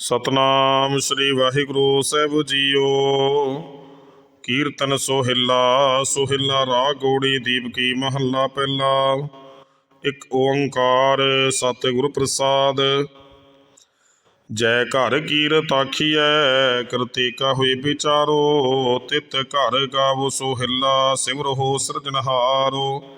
ਸਤਨਾਮ ਸ੍ਰੀ ਵਾਹਿਗੁਰੂ ਸਾਹਿਬ ਜੀਓ। ਕੀਰਤਨ ਸੋਹਿਲਾ ਸੋਹਿਲਾ ਰਾਗ ਗੌੜੀ ਦੀਪਕੀ ਮਹੱਲਾ ਪਹਿਲਾ। ਇੱਕ ਓੰਕਾਰ ਸਤਿਗੁਰ ਪ੍ਰਸਾਦ। ਜੈ ਘਰ ਕੀਰਤ ਆਖੀਐ ਕਰਤੇ ਕਾ ਹੋਈ ਵਿਚਾਰੋ। ਤਿਤ ਘਰ ਗਾਵੋ ਸੋਹਿਲਾ, ਸਿਮਰੋ ਸਿਰਜਨਹਾਰੋ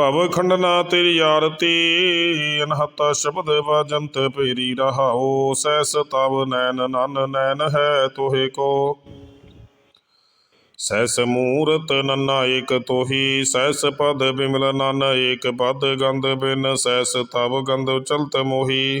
ਭਵ ਖੰਡਨਾ ਤੇਰੀ ਆਰਤੀ ਅਨਹਤ ਸ਼ਬਦ ਵਾਜੰਤ ਭੇਰੀ ਰਹਾਓ ਸੈਸ ਤਵ ਨੈਨ ਨਨ ਨੈਨ ਹੈ ਤੋਹੇ ਕੋ। ਸੈਸ ਮੂਰਤ ਨੰਨਾ ਏਕ ਤੋਹੀ ਸੈਸ ਪਦ ਬਿਮਲ ਨਨ ਏਕ ਪਦ ਗੰਧ ਬਿਨ ਸੈਸ ਤਵ ਗੰਧ ਚਲਤ ਮੋਹੀ।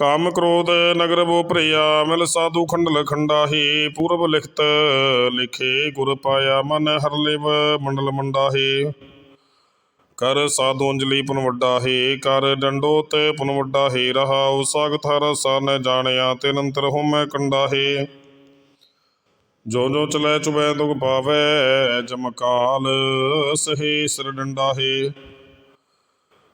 ਕਾਮ ਕ੍ਰੋਧ ਨਗਰ ਬੋ ਭਰਿਆ, ਮਿਲ ਸਾਧੂ ਖੰਡਲ ਖੰਡਾਹੀ, ਪੂਰਬ ਲਿਖਤ ਲਿਖੇ ਗੁਰ ਪਾਇਆ, ਮਨ ਹਰ ਮੰਡਲ ਮੰਡਾਹੀ। ਕਰ ਸਾਧੂ ਅੰਜਲੀ ਪੁਨ ਕਰ ਡੰਡੋਤ ਪੁਨ ਵੱਡਾ ਹੈ ਰਹਾਉ ਸਾਗਤ ਹਰ ਸਨ ਜਾਣਿਆ ਤੇ ਨੰਤਰ ਹੋਮੈ ਕੰਡਾ ਜੋ ਜੋ ਚਲੈ ਚੁਬੈ ਦੁਖ ਪਾਵੈ ਜਮਕਾਲ ਸਹੇ ਸਿਰ ਡੰਡਾ